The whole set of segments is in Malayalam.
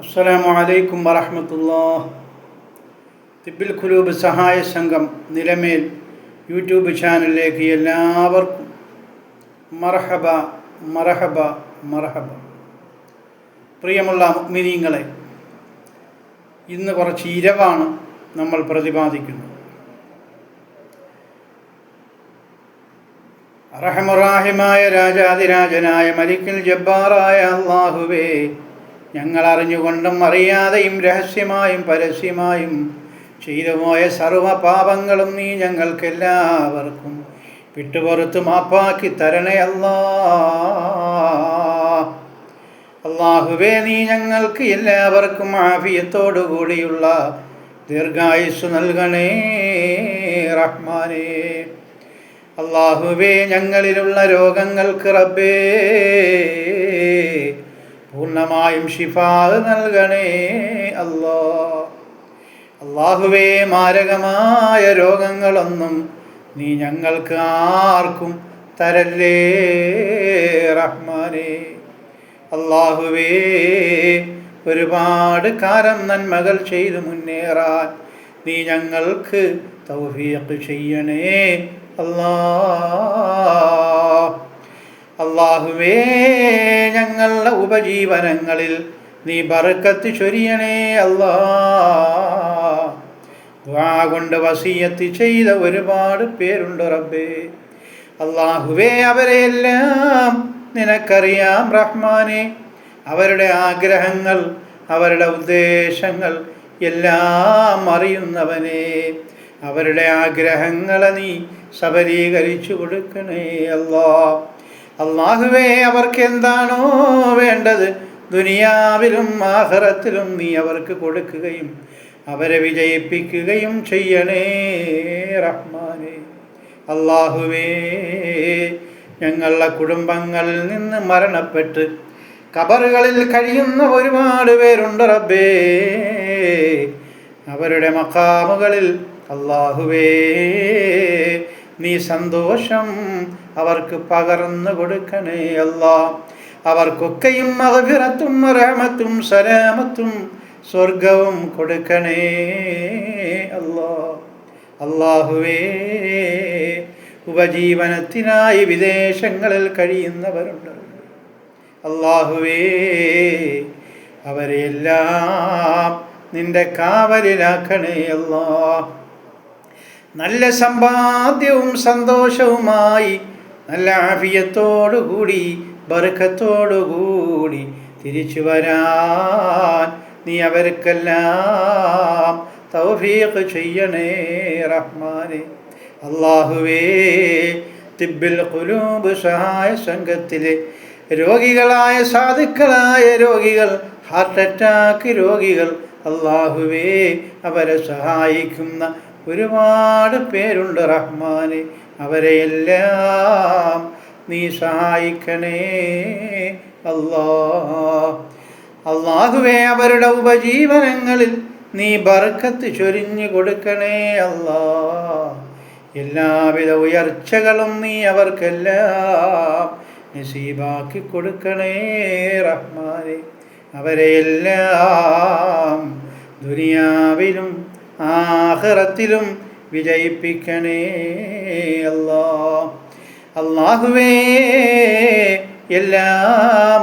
അസ്സലാമു അലൈക്കും വറഹമത്തുല്ലാ തിബിൽ ഖുലൂബ് സഹായ സംഘം നിലമേൽ യൂട്യൂബ് ചാനലിലേക്ക് എല്ലാവർക്കും മർഹബ മർഹബ മർഹബ. പ്രിയമുള്ള മിനിങ്ങളെ ഇന്ന് കുറച്ച് ഇരവാണ് നമ്മൾ പ്രതിപാദിക്കുന്നത്. റഹമുറാഹിമായ രാജാതിരാജനായ മലിക്കിൽ ജബ്ബാറായ അള്ളാഹുവേ ഞങ്ങൾ അറിഞ്ഞുകൊണ്ടും അറിയാതെയും രഹസ്യമായും പരസ്യമായും ചെയ്തുപോയ സർവ പാപങ്ങളും നീ ഞങ്ങൾക്കെല്ലാവർക്കും വിട്ടുപുറത്ത് മാപ്പാക്കി തരണേ അല്ലാ. അള്ളാഹുവേ നീ ഞങ്ങൾക്ക് എല്ലാവർക്കും ആഫിയത്തോടു കൂടിയുള്ള ദീർഘായുസ് നൽകണേ റഹ്മാനേ. അള്ളാഹുവേ ഞങ്ങളിലുള്ള രോഗങ്ങൾക്ക് റബ്ബേ പൂർണമായും ശിഫാത് നൽകണേ അല്ലോ. അള്ളാഹുവേ മാരകമായ രോഗങ്ങളൊന്നും നീ ഞങ്ങൾക്ക് ആർക്കും തരല്ലേ റഹ്മാനേ. അള്ളാഹുവേ ഒരുപാട് കാലം നന്മകൾ ചെയ്ത് മുന്നേറാൻ നീ ഞങ്ങൾക്ക് തൗഫീഖ് ചെയ്യണേ അല്ലാ. അള്ളാഹുവേ ഞങ്ങളുടെ ഉപജീവനങ്ങളിൽ നീ ബറക്കത്ത് ചൊരിയണേ അല്ലാ. കൊണ്ട് വസീയത്ത് ചെയ്ത ഒരുപാട് പേരുണ്ട് റബ്ബേ. അള്ളാഹുവേ അവരെയെല്ലാം നിനക്കറിയാം റഹ്മാനെ. അവരുടെ ആഗ്രഹങ്ങൾ അവരുടെ ഉദ്ദേശങ്ങൾ എല്ലാം അറിയുന്നവനെ. അവരുടെ ആഗ്രഹങ്ങളെ നീ സബലീകരിച്ചു കൊടുക്കണേ അല്ലാ. അള്ളാഹുവേ അവർക്ക് എന്താണോ വേണ്ടത്? ദുനിയാവിലും ആഹറത്തിലും നീ അവർക്ക് കൊടുക്കുകയും അവരെ വിജയിപ്പിക്കുകയും ചെയ്യണേ റഹ്മാനെ. അള്ളാഹുവേ ഞങ്ങളുടെ കുടുംബങ്ങളിൽ നിന്ന് മരണപ്പെട്ട് കബറുകളിൽ കഴിയുന്ന ഒരുപാട് പേരുണ്ട് റബ്ബേ. അവരുടെ മക്കാമുകളിൽ അള്ളാഹുവേ നീ സന്തോഷം അവർക്ക് പകർന്നു കൊടുക്കണേ അല്ല. അവർക്കൊക്കെയും മകഫിറത്തും റഹമത്തും സലാമത്തും സ്വർഗവും കൊടുക്കണേ അല്ലോ. അള്ളാഹുവേ ഉപജീവനത്തിനായി വിദേശങ്ങളിൽ കഴിയുന്നവരുണ്ട്. അള്ളാഹുവേ അവരെല്ലാം നിന്റെ കാവലിലാക്കണേ അല്ലാ. നല്ല സമ്പാദ്യവും സന്തോഷവുമായി നല്ല ആഫിയത്തോടുകൂടി ബർക്കത്തോടുകൂടി തിരിച്ചു വരാൻ നീ അവർക്കെല്ലാം തൗഫീഖ് ചെയ്യണേ റഹ്മാനെ. അള്ളാഹുവേ തിബിൽ കുലൂബ് സഹായ സംഘത്തിലെ രോഗികളായ സാധുക്കളായ രോഗികൾ ഹാർട്ട് അറ്റാക്ക് രോഗികൾ അള്ളാഹുവേ അവരെ സഹായിക്കുന്ന ഒരുപാട് പേരുണ്ട് റഹ്മാന് അവരെയെല്ലാം നീ സഹായിക്കണേ. അല്ലാ അള്ളാഹുവേ അവരുടെ ഉപജീവനങ്ങളിൽ നീ ബർക്കത്ത് ചൊരിഞ്ഞു കൊടുക്കണേ. അല്ലാ എല്ലാവിധ ഉയർച്ചകളും നീ അവർക്കെല്ലാം നസീബാക്കി കൊടുക്കണേ റഹ്മാനെ. അവരെയെല്ലാം ദുനിയാവിലും ആഹ്റത്തിലും വിജയിപ്പിക്കണേ അല്ലാ. അള്ളാഹുവേ എല്ലാ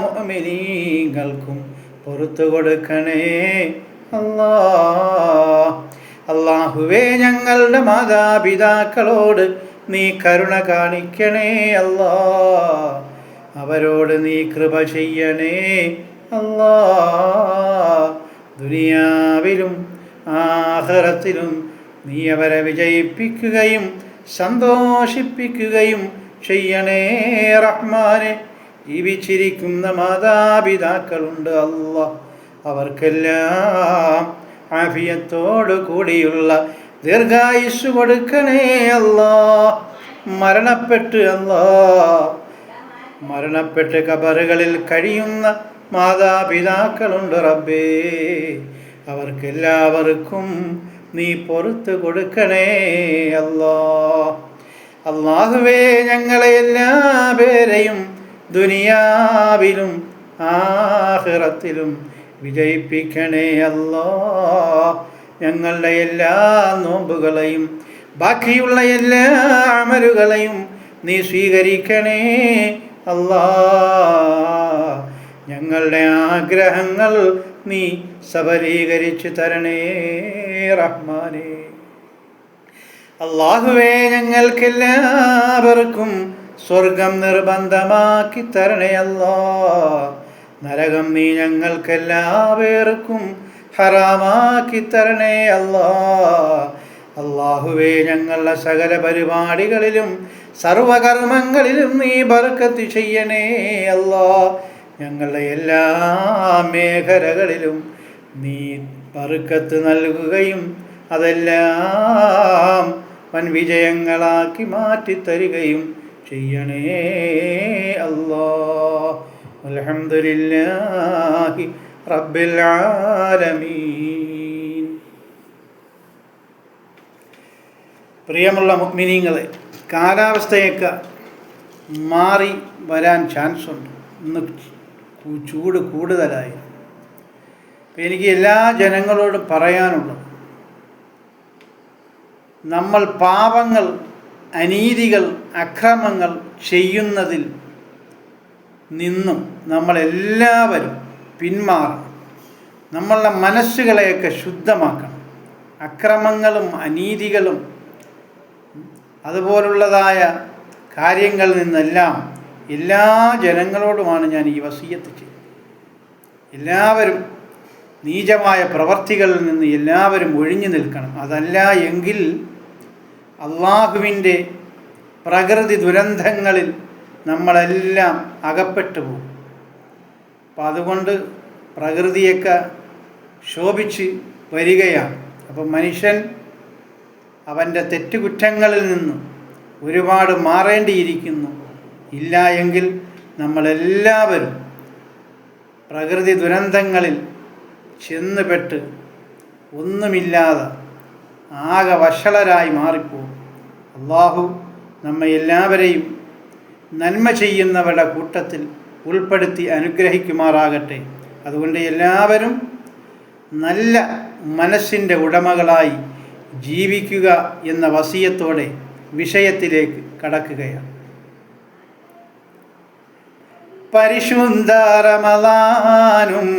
മോമിനീങ്ങൾക്കും പുറത്തു കൊടുക്കണേ അല്ലാ. അള്ളാഹുവേ ഞങ്ങളുടെ മാതാപിതാക്കളോട് നീ കരുണ കാണിക്കണേ അല്ലാ. അവരോട് നീ കൃപ ചെയ്യണേ അല്ലാ. ദുനിയാവിലും ആഹ്റത്തിലും നീ അവരെ വിജയിപ്പിക്കുകയും സന്തോഷിപ്പിക്കുകയും ചെയ്യണേ റഹ്മാനെ. ജീവിച്ചിരിക്കുന്ന മാതാപിതാക്കളുണ്ട് അല്ല അവർക്കെല്ലാം ആഫിയത്തോടു കൂടിയുള്ള ദീർഘായുസ് കൊടുക്കണേ അല്ല മരണപ്പെട്ട് അല്ല മരണപ്പെട്ട് കബറുകളിൽ കഴിയുന്ന മാതാപിതാക്കളുണ്ട് റബ്ബേ. അവർക്കെല്ലാവർക്കും നീ പുറത്തു കൊടുക്കണേ അല്ലോ. അള്ളാഹുവേ ഞങ്ങളെ എല്ലാ പേരെയും ദുനിയാവിലും ആഹിറത്തിലും വിജയിപ്പിക്കണേ അല്ലോ. ഞങ്ങളുടെ എല്ലാ നോമ്പുകളെയും ബാക്കിയുള്ള എല്ലാ അമലുകളെയും നീ സ്വീകരിക്കണേ അല്ലാ. ഞങ്ങളുടെ ആഗ്രഹങ്ങൾ നീ സബലീകരിച്ചു തരണേ റഹ്മാനേ. അള്ളാഹുവേ ഞങ്ങൾക്കെല്ലാവർക്കും സ്വർഗം നിർബന്ധമാക്കി തരണേ അല്ലാ. നരകം നീ ഞങ്ങൾക്കെല്ലാവർക്കും ഹറാമാക്കി തരണേ അല്ലാ. അള്ളാഹുവേ ഞങ്ങളുടെ സകല പരിപാടികളിലും സർവകർമ്മങ്ങളിലും നീ ബർക്കത്ത് ചെയ്യണേ അല്ലാ. ഞങ്ങളുടെ എല്ലാ മേഖലകളിലും നീ പറക്കത്ത് നൽകുകയും അതെല്ലാം വൻ വിജയങ്ങളാക്കി മാറ്റിത്തരികയും ചെയ്യണേ അല്ലാ. അൽഹംദുലില്ലാഹി റബ്ബിൽ ആലമീൻ. പ്രിയമുള്ള മുഗ്മിനീങ്ങളെ കാലാവസ്ഥയൊക്കെ മാറി വരാൻ ചാൻസ് ഉണ്ട് ഇന്ന് ചൂട് കൂടുതലായി. എനിക്ക് എല്ലാ ജനങ്ങളോടും പറയാനുള്ളത് നമ്മൾ പാപങ്ങൾ അനീതികൾ അക്രമങ്ങൾ ചെയ്യുന്നതിൽ നിന്നും നമ്മളെല്ലാവരും പിന്മാറണം. നമ്മളുടെ മനസ്സുകളെയൊക്കെ ശുദ്ധമാക്കണം. അക്രമങ്ങളും അനീതികളും അതുപോലുള്ളതായ കാര്യങ്ങളിൽ നിന്നെല്ലാം എല്ലാ ജനങ്ങളോടുമാണ് ഞാൻ ഈ വസീയത്ത് ചെയ്യുന്നത്. എല്ലാവരും നീചമായ പ്രവർത്തികളിൽ നിന്ന് എല്ലാവരും ഒഴിഞ്ഞു നിൽക്കണം. അതല്ല എങ്കിൽ അള്ളാഹുവിന്റെ പ്രകൃതി ദുരന്തങ്ങളിൽ നമ്മളെല്ലാം അകപ്പെട്ടു പോകും. അപ്പം അതുകൊണ്ട് പ്രകൃതിയൊക്കെ ശോഭിച്ച് വരികയാണ്. അപ്പം മനുഷ്യൻ അവന്റെ തെറ്റുകുറ്റങ്ങളിൽ നിന്ന് ഒരുപാട് മാറേണ്ടിയിരിക്കുന്നു. ഇല്ല എങ്കിൽ നമ്മളെല്ലാവരും പ്രകൃതി ദുരന്തങ്ങളിൽ ചെന്നുപെട്ട് ഒന്നുമില്ലാതെ ആകെ വഷളരായി മാറിപ്പോകും അള്ളാഹു നമ്മെ എല്ലാവരെയും നന്മ ചെയ്യുന്നവരുടെ കൂട്ടത്തിൽ ഉൾപ്പെടുത്തി അനുഗ്രഹിക്കുമാറാകട്ടെ. അതുകൊണ്ട് എല്ലാവരും നല്ല മനസ്സിന്റെ ഉടമകളായി ജീവിക്കുക എന്ന വസീയത്തോടെ വിഷയത്തിലേക്ക് കടക്കുകയാണ്. പരിശുദ്ധ റമദാനും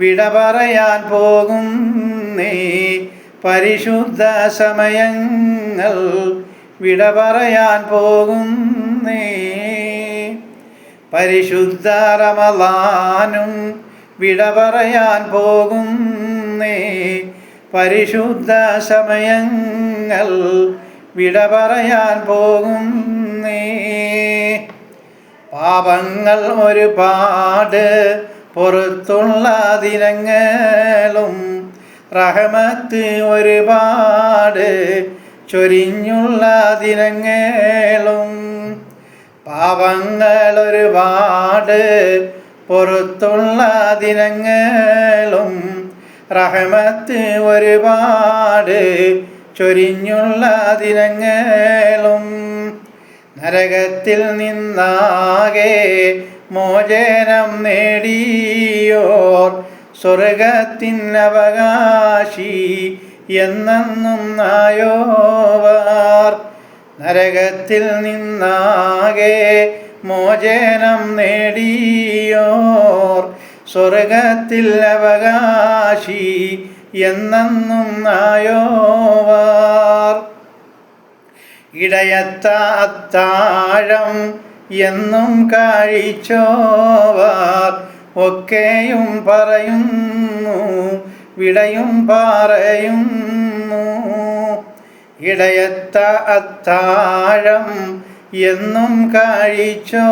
വിട പറയാൻ പോകും പോകുന്നേ പരിശുദ്ധ സമയങ്ങൾ വിട പറയാൻ പോകും പോകുന്നേ പരിശുദ്ധ റമദാനും വിട പറയാൻ പോകും പോകുന്നേ പരിശുദ്ധ സമയങ്ങൾ വിട പറയാൻ പോകും പോകുന്നേ പാപങ്ങൾ ഒരുപാട് പുറത്തുള്ള ദിനങ്ങളും റഹമത്ത് ഒരുപാട് ചൊരിഞ്ഞുള്ള ദിനങ്ങളും പാപങ്ങൾ ഒരുപാട് പുറത്തുള്ള ദിനങ്ങളും റഹമത്ത് ഒരുപാട് ചൊരിഞ്ഞുള്ള ദിനങ്ങളും നരകത്തിൽ നിന്നാകെ മോചനം നേടിയോർ സ്വർഗത്തിൻ അവകാശി എന്നെന്നും നായോവാർ. നരകത്തിൽ നിന്നാകെ മോചനം നേടിയോർ സ്വർഗത്തിൽ അവകാശി എന്നെന്നും നായോവാർ. ഇടയത്ത അത്താഴം എന്നും കാഴിച്ചോവാർ ഒക്കെയും പറയുന്നു വിടയും പറയുന്നു. ഇടയത്ത അത്താഴം എന്നും കാഴിച്ചോവാർ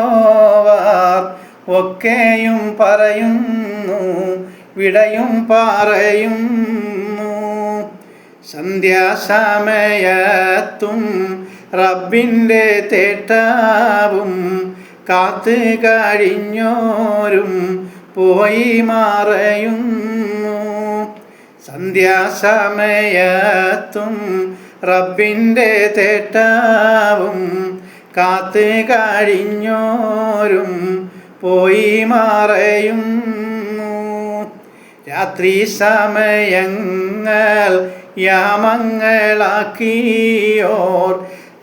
ഒക്കെയും പറയുന്നു വിടയും പറയുന്നു. സന്ധ്യാസമയത്തും റബ്ബിന്റെ തേട്ടാവും കാത്ത് കഴിഞ്ഞോരും പോയി മാറയുന്നു. സന്ധ്യാസമയത്തും റബ്ബിന്റെ തേട്ടാവും കാത്ത് കഴിഞ്ഞോരും പോയി മാറയുന്നു. രാത്രി സമയങ്ങൾ യാമങ്ങളാക്കിയോർ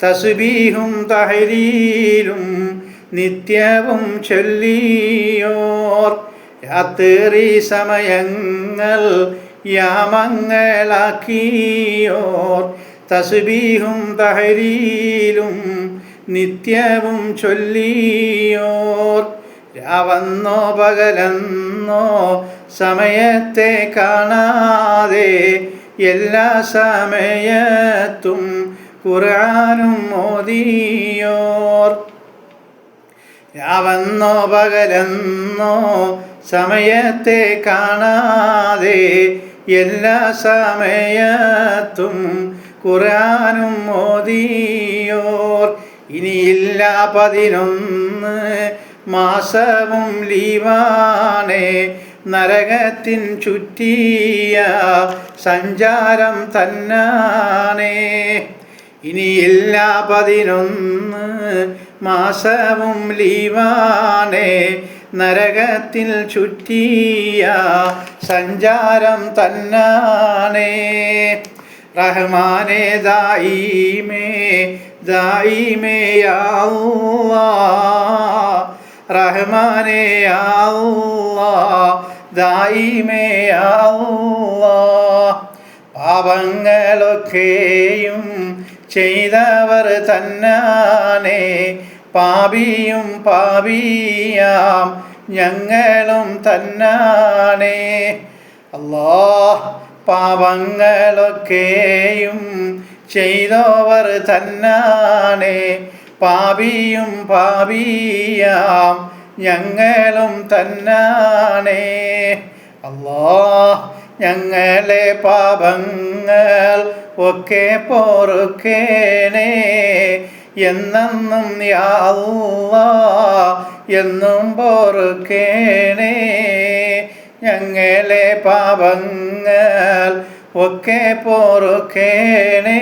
തസുബീഹും തഹരീലും നിത്യവും ചൊല്ലിയോർ. രാത്രി സമയങ്ങൾ യാമങ്ങളാക്കിയോർ. തസുബീഹും തഹരീലും നിത്യവും ചൊല്ലിയോർ. രാവന്നോ പകലെന്നോ സമയത്തെ കാണാതെ എല്ലാ സമയത്തും ഖുർആനും മോദിയോർ രാവെന്നോ പകലെന്നോ സമയത്തെ കാണാതെ എല്ലാ സമയത്തും ഖുർആനും മോദിയോർ ഇനിയില്ല പതിനൊന്ന് മാസവും ലീവാണേ. നരകത്തിൻ ചുറ്റിയ സഞ്ചാരം തന്നാണേ. ഇനിയില്ല പതിനൊന്ന് മാസവും ലീവാനെ നരകത്തിൽ ചുറ്റിയ സഞ്ചാരം തന്നാണേ. റഹ്മാനെ ദായിമേ ദായിമേ യാ റഹ്മാനെ യാ പാപങ്ങളൊക്കെയും ചെയ്തവർ തന്നാനെ പാപിയും പാപിയാം ഞങ്ങളും തന്നാനെ അല്ലാ പാപങ്ങളൊക്കെയും ചെയ്തവർ തന്നാനെ പാപിയും പാപിയാം ഞങ്ങളും തന്നാനെ അല്ലാ ഞങ്ങളെ പാപങ്ങൾ ഒക്കെ പൊറുക്കേണേ. എന്നെന്നും യാ അല്ലാ എന്നും പൊറുക്കേണേ. ഞങ്ങളെ പാപങ്ങൾ ഒക്കെ പൊറുക്കേണേ.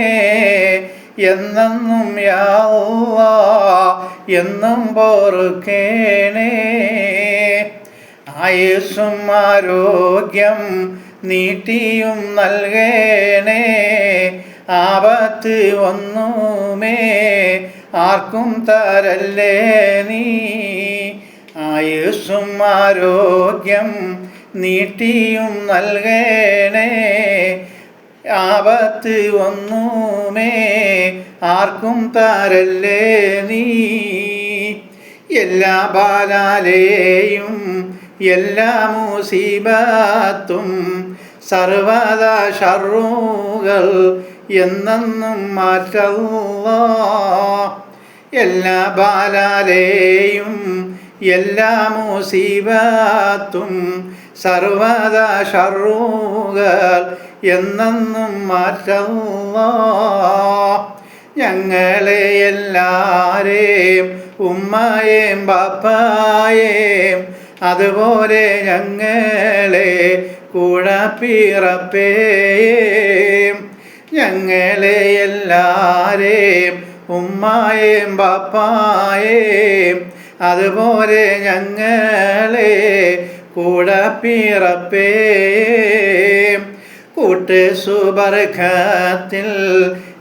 എന്നെന്നും യാ അല്ലാ എന്നും പൊറുക്കേണേ. ആയുസ്സും ആരോഗ്യം നീട്ടിയും നൽകേണേ. ആപത്ത് ഒന്നുമേ ആർക്കും തരല്ലേ നീ? ആയുസ്സും ആരോഗ്യം നീട്ടിയും നൽകേണേ. ആപത്ത് ഒന്നുമേ ആർക്കും തരല്ലേ നീ? എല്ലാ ബാലാലെയും എല്ലാ മുസീബാത്തും സർവദാ ഷറുകൾ എന്നെന്നും മാറ്റല്ലോ എല്ലാ ബാലാലേയും എല്ലാ മുസീബാത്തും സർവദാ ഷറുകൾ എന്നെന്നും മാറ്റല്ലോ ഞങ്ങളെ എല്ലാരെയും ഉമ്മയേം ബാപ്പായേം അതുപോലെ ഞങ്ങളെ കുഴപ്പിറപ്പേ ഞങ്ങളെ എല്ലാരെയും ഉമ്മായേം ബാപ്പായേം അതുപോലെ ഞങ്ങളെ കുഴപ്പിറപ്പേ കൂട്ട് സുബർഖത്തിൽ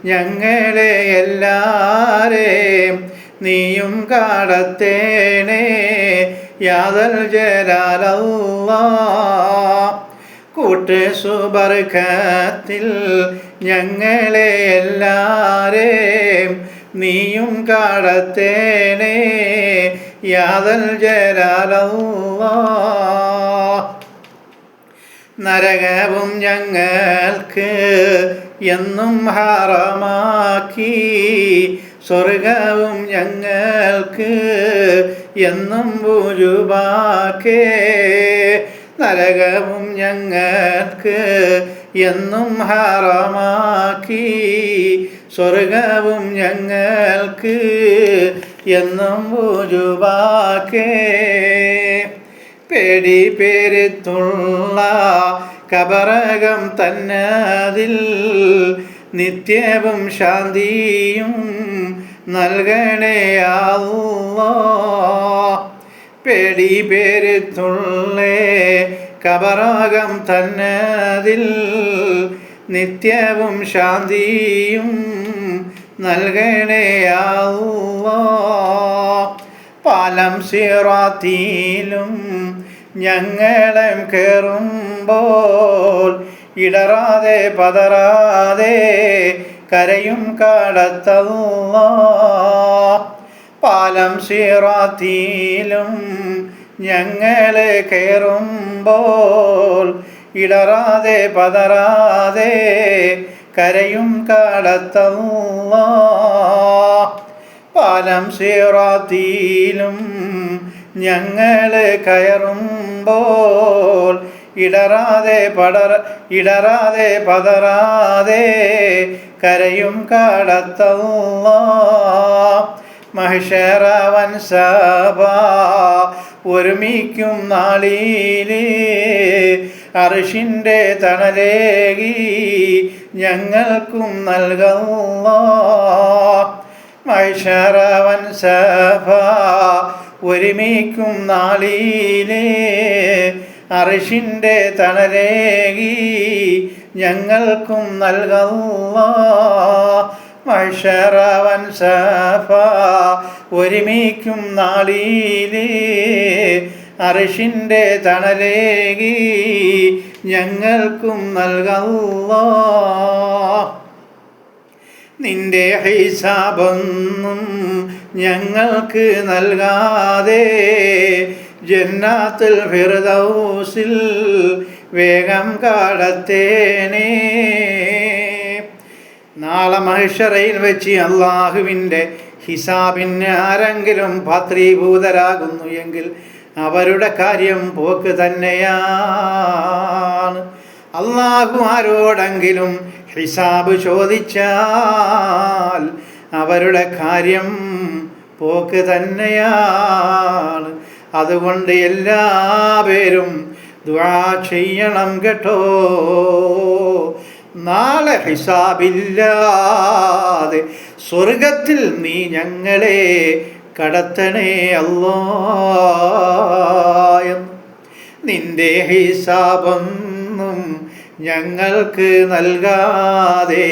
ഞങ്ങളെ എല്ലാരെയും നീയും കാടത്തേണേ യാതൽ ജലാലല്ല ഞങ്ങളെ എല്ലാരേം നീയും കാടത്തേനേ. യാതൽ ജലാലല്ല നരകവും ഞങ്ങൾക്ക് എന്നും ഹറമാക്കി സ്വർഗവും ഞങ്ങൾക്ക് എന്നും ഭൂരുപാക്കേ നരകവും ഞങ്ങൾക്ക് എന്നും ഹറമാക്കി. സ്വർഗവും ഞങ്ങൾക്ക് എന്നും ഭൂരുപാക്കേ പേടി പേരുത്തുള്ള കബറകം തന്നതിൽ നിത്യവും ശാന്തിയും നൽകണേയാവോ പേടി പേരുത്തുള്ളേ കബറാകം തന്നതിൽ നിത്യവും ശാന്തിയും നൽകണേയാവോ പാലം സിറാത്തിയിലും ഞങ്ങളെ കയറുമ്പോൾ ഇടറാതെ പതറാതെ കരയും കാടത്തല്ല പാലം സിറാത്തിയിലും ഞങ്ങളെ കയറുമ്പോൾ ഇടറാതെ പതറാതെ കരയും കാടത്തല്ല പാലം സിറാത്തിയിലും ഞങ്ങൾ കയറുമ്പോൾ ഇടറാതെ പടറ ഇടറാതെ പതറാതെ കരയും കാടത്തല്ല മഹിഷറവൻ സഭ ഒരുമിക്കും നാളിൽ. അറിഷിന്റെ തണലേകി ഞങ്ങൾക്കും നൽകുന്ന മഹിഷറവൻ സഭ ഒരുമിക്കും നാളിലെ. അറിഷിന്റെ തണലേകി ഞങ്ങൾക്കും നൽകല്ല മഷറവൻ സഫ ഒരുമിക്കും നാളീലേ. അറിഷിന്റെ തണലേകി ഞങ്ങൾക്കും നൽകല്ല നിന്റെ ഹിസാബൊന്നും ഞങ്ങൾക്ക് നൽകാതെ ജന്നാത്തുൽ ഫിർദൗസിൽ വേഗം കാടത്തേനേ. നാളെ മഹിഷറയിൽ വെച്ച് അള്ളാഹുവിന്റെ ഹിസാബിന് ആരെങ്കിലും പാത്രീഭൂതരാകുന്നു എങ്കിൽ അവരുടെ കാര്യം പോക്ക് തന്നെയാണ്. അള്ളാഹു ആരോടെങ്കിലും ഹിസാബ് ചോദിച്ചാൽ അവരുടെ കാര്യം പോക്ക് തന്നെയാണ്. അതുകൊണ്ട് എല്ലാവരും ദ്വാ ചെയ്യണം കേട്ടോ. നാളെ ഹിസാബില്ലാതെ സ്വർഗത്തിൽ നീ ഞങ്ങളെ കടത്തണേ അല്ലോ നിന്റെ ഹിസാബൊന്നും ഞങ്ങൾക്ക് നൽകാതെ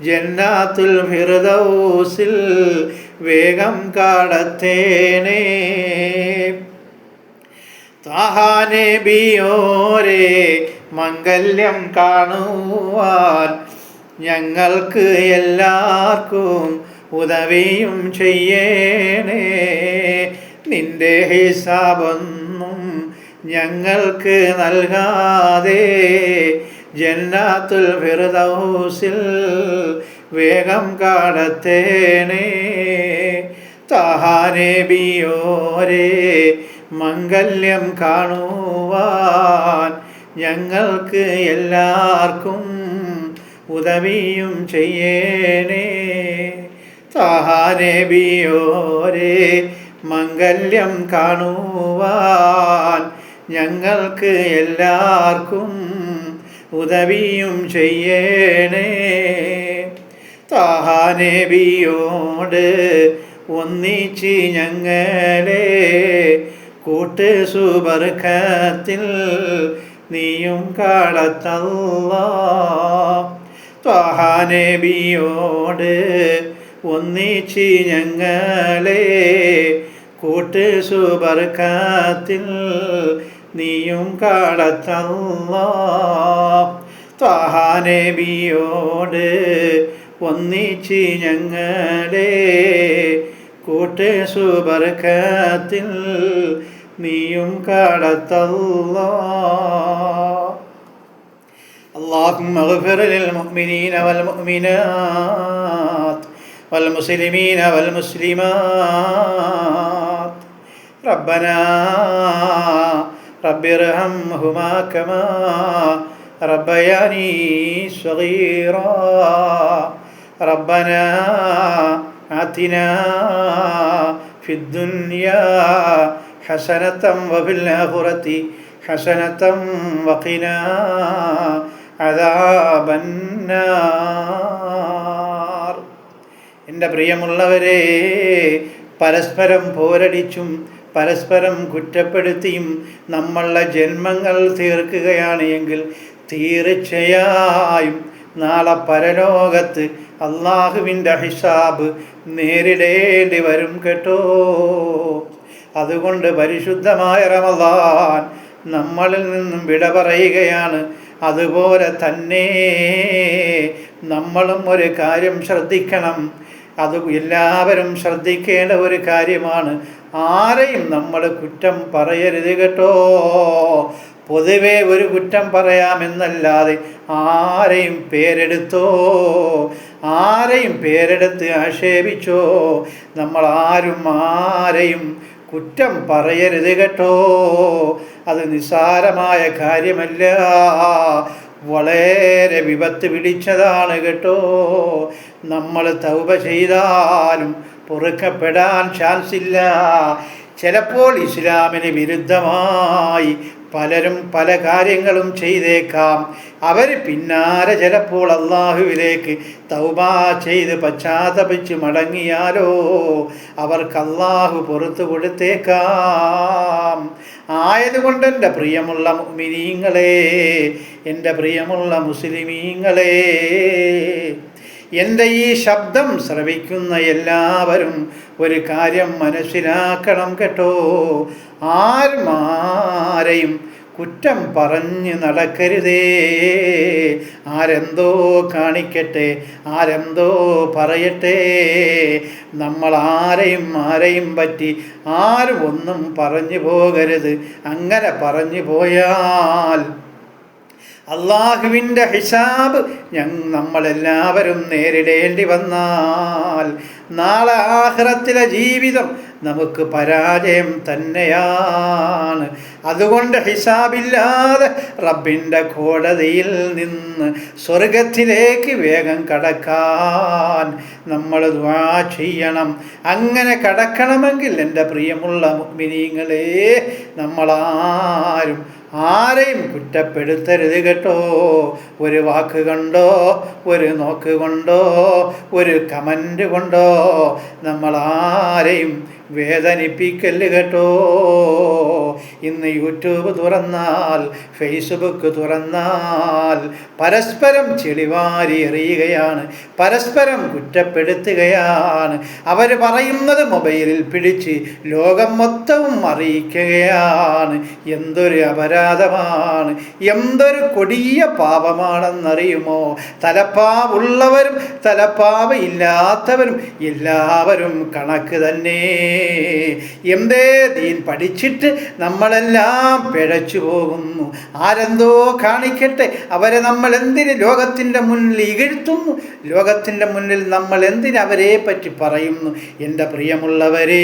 ജന്നാത്തുൽ ഫിർദൗസിൽ വേഗം കാടത്തേനേ താഹാനബിയോരെ മംഗല്യം കാണുവാൻ ഞങ്ങൾക്ക് എല്ലാവർക്കും ഉദവിയും ചെയ്യണേ. നിന്റെ ഹിസാബൊന്നും ഞങ്ങൾക്ക് നൽകാതെ ജന്നാത്തുൽ ഫിർദൗസിൽ വേഗം കാടത്തേനേ താഹാനബിയോരെ മംഗല്യം കാണുവാൻ ഞങ്ങൾക്ക് എല്ലാവർക്കും ഉദവിയും ചെയ്യേണേ. താഹാനബിയോരെ മംഗല്യം കാണുവാൻ ഞങ്ങൾക്ക് എല്ലാവർക്കും ഉദവിയും ചെയ്യണേ. സഹാനേബിയോട് ഒന്നിച്ച് ഞങ്ങളെ കൂട്ട് സുബർഖത്തിൽ നീയും കാടത്തല്ല ത്വാഹാനബിയോട് ഒന്നിച്ച് ഞങ്ങളെ കൂട്ട് സുബർഖത്തിൽ നീയും കാടത്തല്ല ത്വാഹാനബിയോട് ഒന്നിച്ച് ഞങ്ങളെ കൂട്ട് സുബർക്കത്തിൽ നീയും കാടത്തല്ല اللهم اغفر للمؤمنين والمؤمنات والمسلمين والمسلمات ربنا رب ارحمهما كما ربياني صغيرا ربنا ആത്തിനാ ഹസനത്തം വബില്ലാഹുറത്തി ഹസനത്തം വഖിന അതാപന്നാർ എന്റെ പ്രിയമുള്ളവരെ പരസ്പരം പോരടിച്ചും പരസ്പരം കുറ്റപ്പെടുത്തിയും നമ്മളുടെ ജന്മങ്ങൾ തീർക്കുകയാണ് എങ്കിൽ തീർച്ചയായും നാളെ പരലോകത്ത് അള്ളാഹുവിന്റെ ഹിസാബ് നേരിടേണ്ടി വരും കേട്ടോ. അതുകൊണ്ട് പരിശുദ്ധമായ റമദാൻ നമ്മളിൽ നിന്നും വിട പറയുകയാണ്. അതുപോലെ തന്നെ നമ്മളും ഒരു കാര്യം ശ്രദ്ധിക്കണം. അത് എല്ലാവരും ശ്രദ്ധിക്കേണ്ട ഒരു കാര്യമാണ്. ആരെയും നമ്മൾ കുറ്റം പറയരുത് കേട്ടോ. പൊതുവെ ഒരു കുറ്റം പറയാമെന്നല്ലാതെ ആരെയും പേരെടുത്തോ? ആരെയും പേരെടുത്ത് ആക്ഷേപിച്ചോ? നമ്മൾ ആരും ആരെയും കുറ്റം പറയരുത് കേട്ടോ. അത് നിസ്സാരമായ കാര്യമല്ല. വളരെ വിപത്ത് പിടിച്ചതാണ് കേട്ടോ. നമ്മൾ തൗപ ചെയ്താലും പൊറുക്കപ്പെടാൻ ചാൻസ് ഇല്ല. ചിലപ്പോൾ ഇസ്ലാമിന് വിരുദ്ധമായി പലരും പല കാര്യങ്ങളും ചെയ്തേക്കാം. അവർ പിന്നാലെ ചിലപ്പോൾ അള്ളാഹുവിലേക്ക് തൗബ ചെയ്ത് പശ്ചാത്തപിച്ച് മടങ്ങിയാലോ? അവർക്ക് അള്ളാഹു പുറത്തു കൊടുത്തേക്കാം. ആയതുകൊണ്ട് എന്റെ പ്രിയമുള്ള മിനീങ്ങളെ എന്റെ പ്രിയമുള്ള മുസ്ലിമീങ്ങളെ എന്റെ ഈ ശബ്ദം ശ്രവിക്കുന്ന എല്ലാവരും ഒരു കാര്യം മനസ്സിലാക്കണം കേട്ടോ. ആരുമാരെയും കുറ്റം പറഞ്ഞ് നടക്കരുതേ. ആരെന്തോ കാണിക്കട്ടെ ആരെന്തോ പറയട്ടെ. നമ്മൾ ആരെയും ആരെയും പറ്റി ആരും ഒന്നും പറഞ്ഞു പോകരുത്. അങ്ങനെ പറഞ്ഞു പോയാൽ അള്ളാഹുവിന്റെ ഹിസാബ് ഞങ്ങൾ നമ്മളെല്ലാവരും നേരിടേണ്ടി വന്നാൽ നാളെ ആഹ്റത്തിലെ ജീവിതം നമുക്ക് പരാജയം തന്നെയാണ്. അതുകൊണ്ട് ഹിസാബില്ലാതെ റബ്ബിന്റെ കോടതിയിൽ നിന്ന് സ്വർഗത്തിലേക്ക് വേഗം കടക്കാൻ നമ്മൾ ദ്വാ ചെയ്യണം. അങ്ങനെ കടക്കണമെങ്കിൽ എന്റെ പ്രിയമുള്ള മിനിങ്ങളെ നമ്മളാരും ആരെയും കുറ്റപ്പെടുത്തരുത് കേട്ടോ. ഒരു വാക്ക് കൊണ്ടോ ഒരു നോക്ക് കൊണ്ടോ ഒരു കമന്റ് കൊണ്ടോ. നമ്മളാരെയും വേദനിപ്പിക്കൽ കേട്ടോ. ഇന്ന് യൂട്യൂബ് തുറന്നാൽ ഫേസ്ബുക്ക് തുറന്നാൽ പരസ്പരം ചെളിവാരി എറിയുകയാണ് പരസ്പരം കുറ്റപ്പെടുത്തുകയാണ്. അവർ പറയുന്നത് മൊബൈലിൽ പിടിച്ച് ലോകം മൊത്തവും അറിയിക്കുകയാണ്. എന്തൊരു അപരാധമാണ് എന്തൊരു കൊടിയ പാപമാണെന്നറിയുമോ? തലപ്പാവുള്ളവരും തലപ്പാവ് ഇല്ലാത്തവരും എല്ലാവരും കണക്ക് തന്നെ. എന്തേ ദീൻ പഠിച്ചിട്ട് നമ്മളെല്ലാം പിഴച്ചു പോകുന്നു? ആരെന്തോ കാണിക്കട്ടെ. അവരെ നമ്മൾ എന്തിന് ലോകത്തിന്റെ മുന്നിൽ ഇകഴ്ത്തുന്നു? ലോകത്തിന്റെ മുന്നിൽ നമ്മൾ എന്തിന് അവരെ പറ്റി പറയുന്നു? എന്റെ പ്രിയമുള്ളവരെ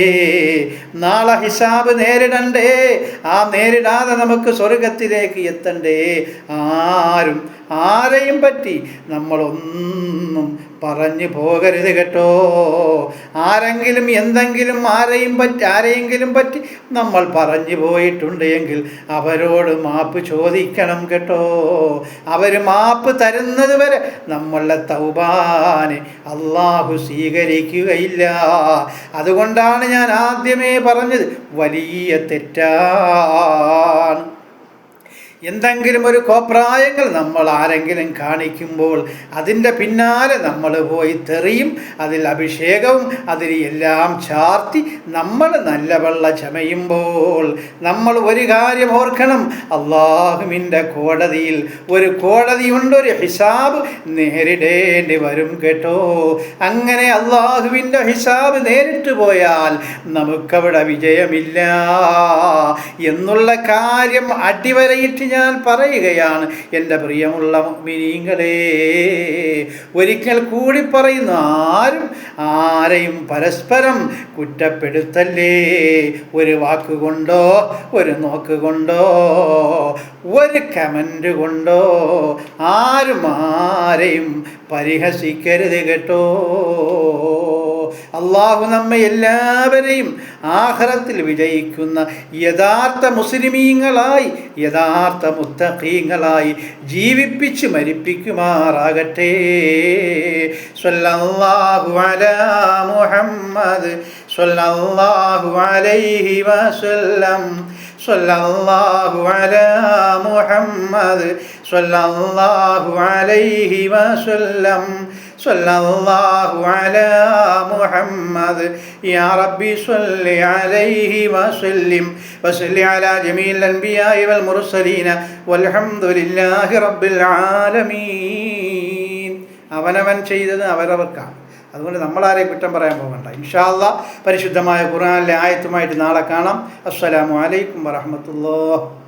നാളെ ഹിസാബ് നേരിടണ്ടേ. ആ നേരിടാതെ നമുക്ക് സ്വർഗത്തിലേക്ക് എത്തണ്ടേ? ആരും ആരെയും പറ്റി നമ്മളൊന്നും പറഞ്ഞു പോകരുത് കേട്ടോ. ആരെങ്കിലും എന്തെങ്കിലും ആരെയും പറ്റി ആരെയെങ്കിലും പറ്റി നമ്മൾ പറഞ്ഞു പോയിട്ടുണ്ട് എങ്കിൽ അവരോട് മാപ്പ് ചോദിക്കണം കേട്ടോ. അവർ മാപ്പ് തരുന്നത് വരെ നമ്മളുടെ തൗബാനെ അള്ളാഹു സ്വീകരിക്കുകയില്ല. അതുകൊണ്ടാണ് ഞാൻ ആദ്യമേ പറഞ്ഞത് വലിയ തെറ്റാണ്. എന്തെങ്കിലും ഒരു കോപ്രായങ്ങൾ നമ്മൾ ആരെങ്കിലും കാണിക്കുമ്പോൾ അതിന്റെ പിന്നാലെ നമ്മൾ പോയി തെറിയും അതിൽ അഭിഷേകവും അതിൽ എല്ലാം ചാർത്തി നമ്മൾ നല്ല വെള്ള ചമയുമ്പോൾ നമ്മൾ ഒരു കാര്യം ഓർക്കണം. അള്ളാഹുവിന്റെ കോടതിയിൽ ഒരു കോടതിയുണ്ട് ഒരു ഹിസാബ് നേരിടേണ്ടി വരും കേട്ടോ. അങ്ങനെ അള്ളാഹുവിന്റെ ഹിസാബ് നേരിട്ട് പോയാൽ നമുക്കവിടെ വിജയമില്ല. എന്നുള്ള കാര്യം അടിവരയിട്ട് ഞാൻ പറയുകയാണ് എന്റെ പ്രിയമുള്ള മിനിങ്ങളെ ഒരിക്കൽ കൂടി പറയുന്നു ആരും ആരെയും പരസ്പരം കുറ്റപ്പെടുത്തല്ലേ? ഒരു വാക്കുകൊണ്ടോ ഒരു നോക്കുകൊണ്ടോ ഒരു കമന്റ് കൊണ്ടോ ആരും ആരെയും പരിഹസിക്കരുത് കേട്ടോ. അള്ളാഹു നമ്മെ എല്ലാവരെയും ആഹ്റത്തിൽ വിജയിക്കുന്ന യഥാർത്ഥ മുസ്ലിമീങ്ങളായി യഥാർത്ഥ മുത്തഖീങ്ങളായി ജീവിപ്പിച്ച് മരിപ്പിക്കുമാറാകട്ടെ. സ്വല്ലല്ലാഹു അലാ മുഹമ്മദ് സ്വല്ലല്ലാഹു അലൈഹി വസല്ലം. സ്വല്ലല്ലാഹു അലാ മുഹമ്മദ് സ്വല്ലല്ലാഹു അലൈഹി വസല്ലം. സ്വല്ലല്ലാഹു അലാ മുഹമ്മദ്. യാ റബ്ബി സ്വല്ലി അലൈഹി വസല്ലിം. വസല്ലി അലാ ജമീൽ അൻബിയാഇ വൽ മുർസലീന. വൽഹംദുലില്ലാഹി റബ്ബിൽ ആലമീൻ. അവനവൻ ചെയ്തത് അവരവർക്കാണ്. അതുകൊണ്ട് നമ്മളാരെയും കുറ്റം പറയാൻ പോകണ്ട. ഇൻഷാല്ല പരിശുദ്ധമായ ഖുർആനിലെ ആയത്തുമായിട്ട് നാളെ കാണാം. അസ്സലാമു അലൈക്കും വറഹമത്തുള്ളാഹ്